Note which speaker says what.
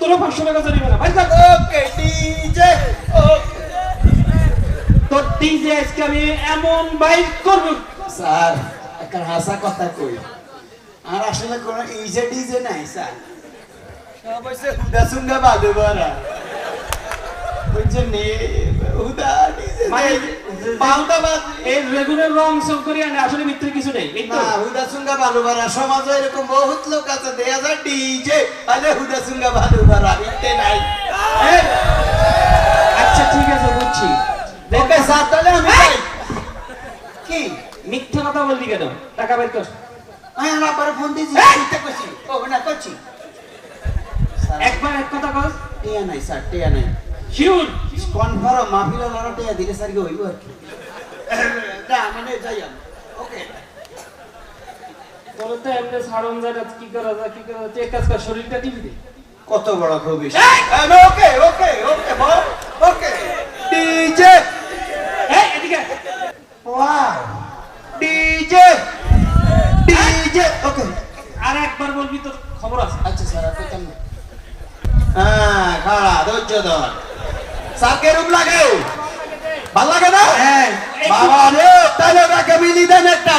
Speaker 1: না ভাই থাক।
Speaker 2: ওকে ডিজে
Speaker 1: তোর ডিজে আজকে আমি এমন বাইক করব।
Speaker 2: স্যার একটা হাসা কথা কই। আর আসলে কোন ইজে ডিজে নাই স্যার। সব হুদা সুঙ্গা বাদে বারা বুঝছেন নি হুদা ডিজে মানে
Speaker 1: পাউটা
Speaker 2: বাদ।
Speaker 1: এই রেগুলার রং সব করি আনে আসলে ভিতরে কিছু নেই না
Speaker 2: হুদা সুঙ্গা সমাজে এরকম বহুত লোক আছে দেয়া যায় ডিজে আরে হুদা সুঙ্গা
Speaker 1: স্যার
Speaker 2: তাহলে আমি যাই। কি?
Speaker 1: মিথ্যা কথা বললি কেন? টাকা বের কর।
Speaker 2: আমি আমার আব্বারে ফোন দিয়েছি চিন্তা করছি ও না করছি একবার
Speaker 1: এক কথা কর
Speaker 2: টিয়া নাই স্যার টিয়া নাই।
Speaker 1: শিউর!
Speaker 2: কনফার্ম মাহফিল লড়া টিয়া দিলে স্যার কি হইব আর কি। না মানে যাই ওকে।
Speaker 1: এমনি কি করা যায় কি করা যায়? তুই এক কাজ কর শরীরটা টিপি দে।
Speaker 2: কত বড় খুবই ওকে ওকে ওকে বল। ডিজে ডিজে ওকে
Speaker 1: আর একবার বলবি তোর খবর আছে?
Speaker 2: আচ্ছা স্যার আর পেতাম না হ্যাঁ খাড়া ধৈর্য ধর। স্যারকে রূপ লাগে। ভালো লাগে না?
Speaker 1: হ্যাঁ। বাবা
Speaker 2: রে তাহলে ওটাকে মিলি দেন একটা।